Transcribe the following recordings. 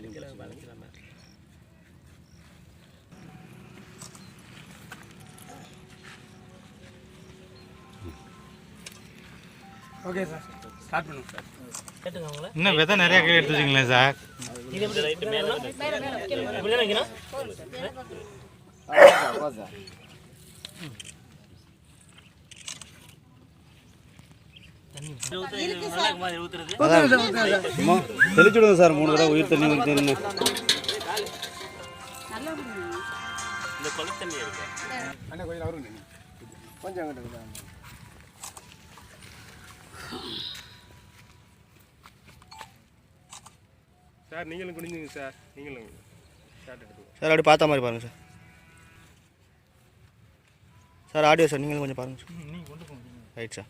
கீழே வளர்த்துலாமா okay sir start பண்ணுங்க sir கேட்டுங்க அவங்கள இன்னும் விதை நிறைய கீழே எடுத்து வச்சிங்களேன் சார் இது எப்படி ரைட்டு மேலே இப்படி தான் வைக்கணும் சும்மா தெளிச்சு விடுங்க சார் மூணு தடவை உயிர் தண்ணி உயிர் தண்ணி. இந்த கொலை தண்ணி இருக்கு அண்ணா கொஞ்சம் அவரும் கொஞ்சம் அங்கிட்டு சார் நீங்களும் குடிஞ்சுங்க சார். நீங்களும் சார் அப்படி பார்த்த மாதிரி பாருங்க சார். சார் ஆடியோ சார் நீங்களும் கொஞ்சம் பாருங்க சார். Right sir.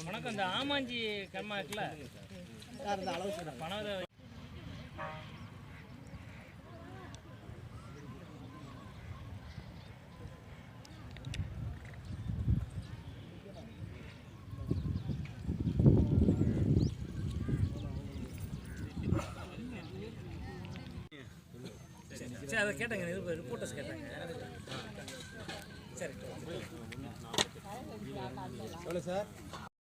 வணக்கம் இந்த ஆமாஞ்சி கர்மா இருக்குல்ல பணம் சரி அதை கேட்டாங்க இது ரிப்போர்ட்டர்ஸ் கேட்டாங்க. சரி எவ்வளோ சார்.